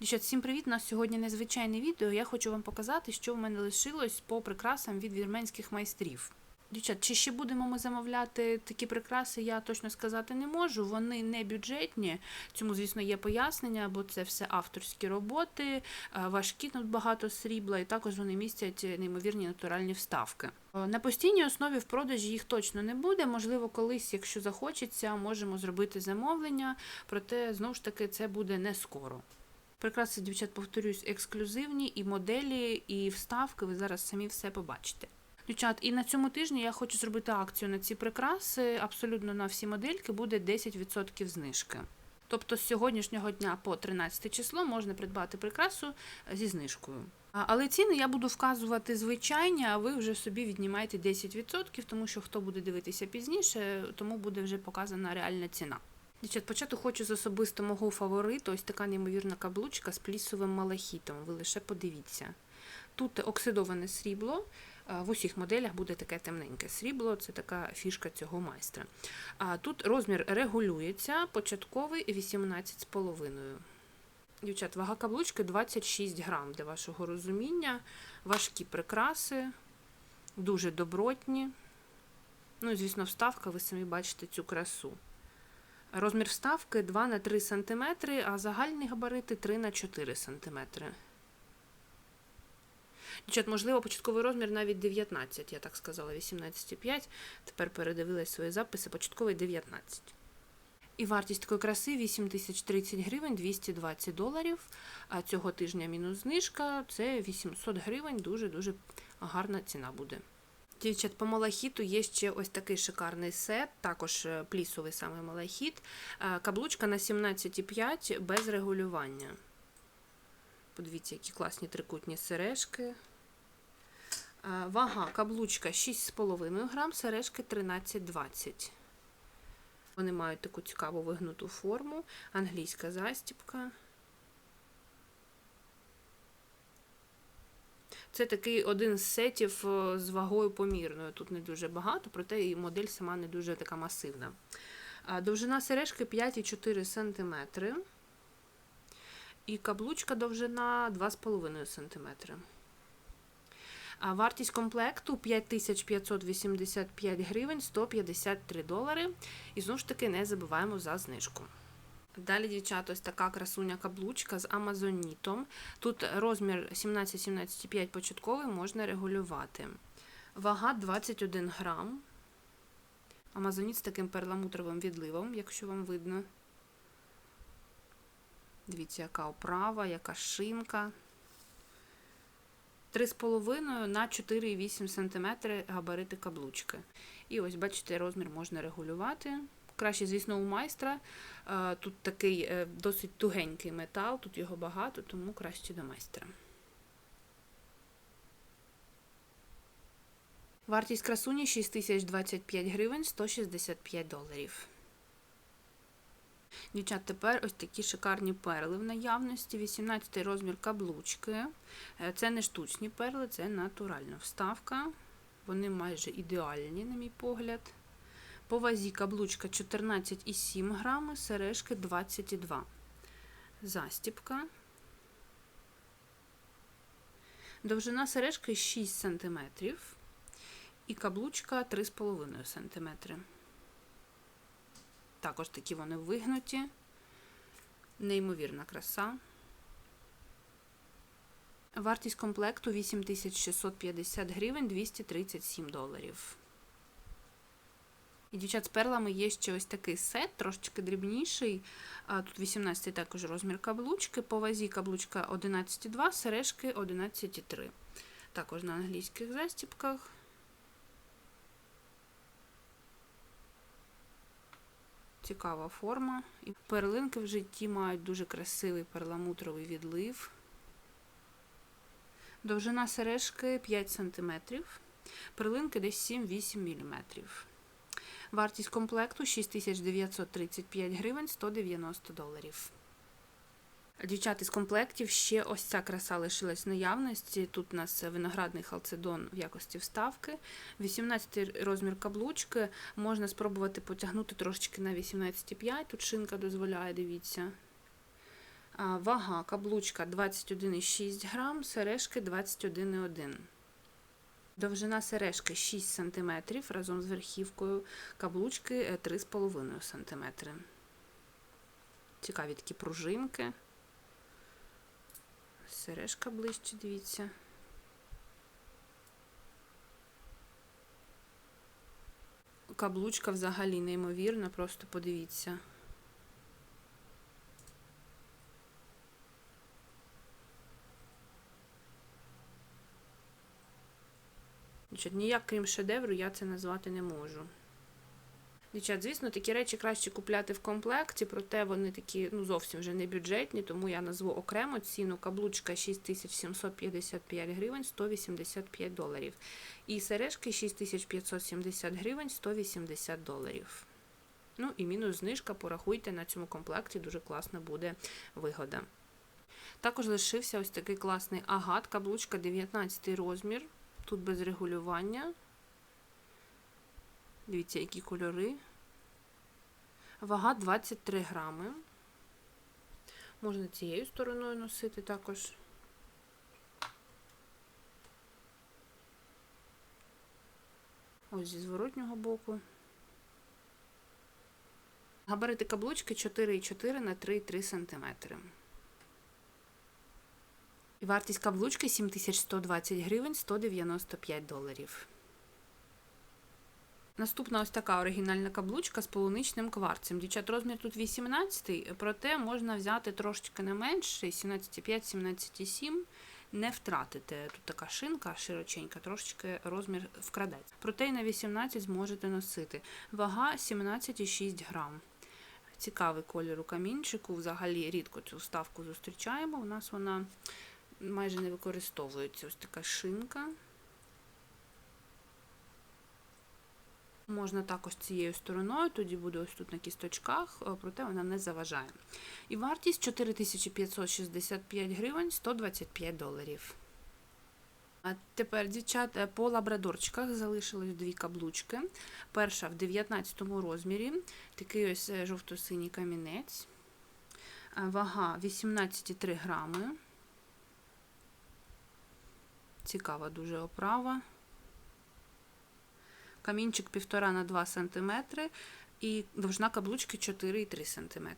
Дівчат, всім привіт! У нас сьогодні незвичайне відео. Я хочу вам показати, що в мене лишилось по прикрасам від вірменських майстрів. Дівчат, чи ще будемо ми замовляти такі прикраси, я точно сказати не можу. Вони не бюджетні. Цьому, звісно, є пояснення, бо це все авторські роботи, е, важкі тут багато срібла, і також вони містять неймовірні натуральні вставки. Е, На постійній основі в продажі їх точно не буде. Можливо, колись, якщо захочеться, можемо зробити замовлення, проте знову ж таки це буде не скоро. Прикраси, дівчат, повторюсь, ексклюзивні і моделі, і вставки. Ви зараз самі все побачите. Дівчат, і на цьому тижні я хочу зробити акцію на ці прикраси. Абсолютно на всі модельки буде 10% знижки. Тобто з сьогоднішнього дня по 13 число можна придбати прикрасу зі знижкою. Але ціни я буду вказувати звичайні, а ви вже собі віднімаєте 10%, тому що хто буде дивитися пізніше, тому буде вже показана реальна ціна. Дівчат, почати хочу з особисто мого фавориту. Ось така неймовірна каблучка з плісовим малахітом. Ви лише подивіться. Тут оксидоване срібло. В усіх моделях буде таке темненьке срібло, це така фішка цього майстра. А тут розмір регулюється, початковий 18,5. Дівчат, вага каблучки 26 грам для вашого розуміння. Важкі прикраси, дуже добротні. Ну звісно, вставка, ви самі бачите цю красу. Розмір вставки 2 на 3 см, а загальні габарити 3 на 4 см. Дівчат, можливо, початковий розмір навіть 19, я так сказала, 18,5. Тепер передивилась свої записи, початковий 19. І вартість такої краси 8030 гривень, 220 доларів. А цього тижня мінус знижка це 800 гривень, дуже-дуже гарна ціна буде. Дівчат, по малахіту є ще ось такий шикарний сет, також е, плісовий саме малахіт. Е, Каблучка на 17,5 без регулювання. Подивіться, які класні трикутні сережки. Е, Вага каблучка 6,5 грам, сережки 13,20. Вони мають таку цікаву вигнуту форму, англійська застіпка. Це такий один з сетів е, з вагою помірною. Тут не дуже багато, проте і модель сама не дуже така масивна. Довжина сережки 5,4 см. І каблучка довжина 2,5 см. А вартість комплекту 5585 гривень 153 долари. І знову ж таки не забуваємо за знижку. Далі, дівчата, ось така красуня каблучка з амазонітом. Тут розмір 17-17,5 початковий можна регулювати. Вага 21 грам. Амазоніт з таким перламутровим відливом, якщо вам видно. Дивіться, яка оправа, яка шинка. 3,5 на 4,8 см габарити каблучки. І ось, бачите, розмір можна регулювати. Краще, звісно, у майстра. Е, Тут такий е, досить тугенький метал, тут його багато, тому краще до майстра. Вартість красуні 6025 гривень 165 доларів. Дівчат, тепер ось такі шикарні перли в наявності. 18 розмір каблучки. Е, Це не штучні перли, це натуральна вставка. Вони майже ідеальні, на мій погляд. По вазі каблучка 14,7 грами, сережки 22. Застіпка. Довжина сережки 6 см. І каблучка 3,5 см. Також такі вони вигнуті. Неймовірна краса. Вартість комплекту 8650 гривень 237 доларів. І дівчат з перлами є ще ось такий сет, трошечки дрібніший. Тут 18 також розмір каблучки. По вазі каблучка 11,2, сережки 11,3. Також на англійських застіпках. Цікава форма. І перлинки в житті мають дуже красивий перламутровий відлив. Довжина сережки 5 см. Перлинки десь 7-8 мм. Вартість комплекту 6935 гривень 190 доларів. Дівчата з комплектів ще ось ця краса лишилась в наявності. Тут у нас виноградний халцедон в якості вставки. 18 розмір каблучки. Можна спробувати потягнути трошечки на 18,5. Тут шинка дозволяє, дивіться. Вага каблучка 21,6 грам, сережки 21,1 Довжина сережки 6 см разом з верхівкою, каблучки е, 3,5 см. Цікаві такі пружинки. Сережка ближче, дивіться. Каблучка взагалі неймовірна, просто подивіться. Дівчат, ніяк крім шедевру я це назвати не можу. Дівчат, звісно, такі речі краще купляти в комплекті, проте вони такі ну, зовсім вже не бюджетні, тому я назву окремо ціну. Каблучка 6755 гривень 185 доларів. І сережки 6570 гривень 180 доларів. Ну і мінус знижка, порахуйте, на цьому комплекті дуже класна буде вигода. Також лишився ось такий класний агат, каблучка 19 розмір. Тут без регулювання. Дивіться, які кольори. Вага 23 грами. Можна цією стороною носити також. Ось зі зворотнього боку. Габарити каблучки 4,4 на 3,3 см. І вартість каблучки 7120 гривень 195 доларів. Наступна ось така оригінальна каблучка з полуничним кварцем. Дівчат, розмір тут 18, проте можна взяти трошечки не менший, 17,5-17,7. Не втратите. Тут така шинка широченька, трошечки розмір вкрадеться. Проте й на 18 зможете носити. Вага 17,6 грам. Цікавий колір у камінчику. Взагалі рідко цю вставку зустрічаємо. У нас вона майже не використовується. Ось така шинка. Можна також цією стороною, тоді буде ось тут на кісточках, проте вона не заважає. І вартість 4565 гривень 125 доларів. А тепер, дівчат, по лабрадорчиках залишилось дві каблучки. Перша в 19 розмірі, такий ось жовто-синій камінець. Вага 18,3 грами. Цікава дуже оправа. Камінчик 1,5 на 2 см і довжина каблучки 4,3 см.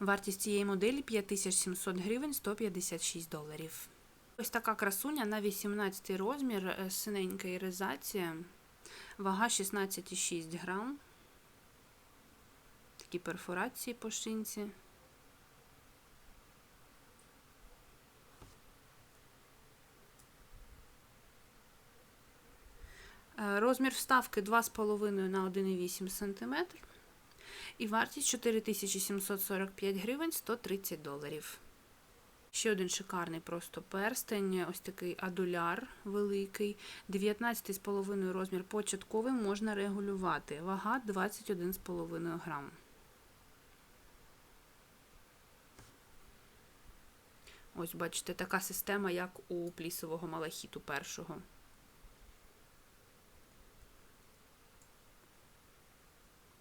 Вартість цієї моделі 5700 гривень 156 доларів. Ось така красуня на 18 розмір, синенька іризація, вага 16,6 грам. Такі перфорації по шинці. Розмір вставки 2,5 на 1,8 см. І вартість 4745 гривень 130 доларів. Ще один шикарний просто перстень, ось такий адуляр великий. 19,5 розмір початковий можна регулювати. Вага 21,5 грам. Ось, бачите, така система, як у плісового малахіту першого.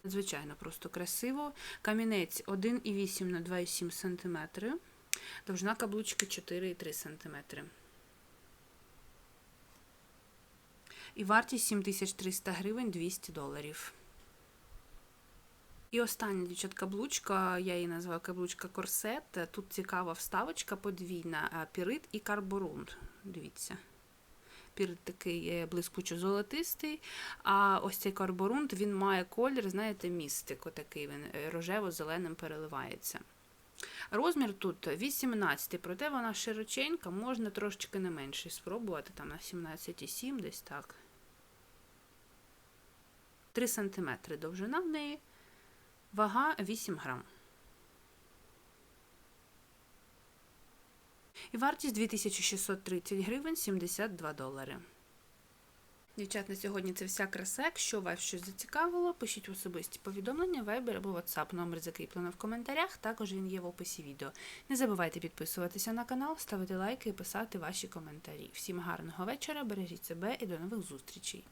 Звичайно, просто красиво. Камінець 1,8 на 2,7 см. Довжина каблучки 4,3 см. І вартість 7300 гривень 200 доларів. І остання дівчат каблучка, я її називаю каблучка корсет. Тут цікава вставочка подвійна, пірит і карборунд. Дивіться. Пірит такий блискучо-золотистий, а ось цей карборунд він має колір, знаєте, містик, отакий він рожево-зеленим переливається. Розмір тут 18, проте вона широченька, можна трошечки не менший спробувати, там на 17,7 десь так. 3 см довжина в неї, вага 8 грам. І вартість 2630 гривень 72 долари. Дівчат, на сьогодні це вся краса. Якщо вас щось зацікавило, пишіть особисті повідомлення, Viber або WhatsApp. Номер закріплено в коментарях. Також він є в описі відео. Не забувайте підписуватися на канал, ставити лайки і писати ваші коментарі. Всім гарного вечора, бережіть себе і до нових зустрічей.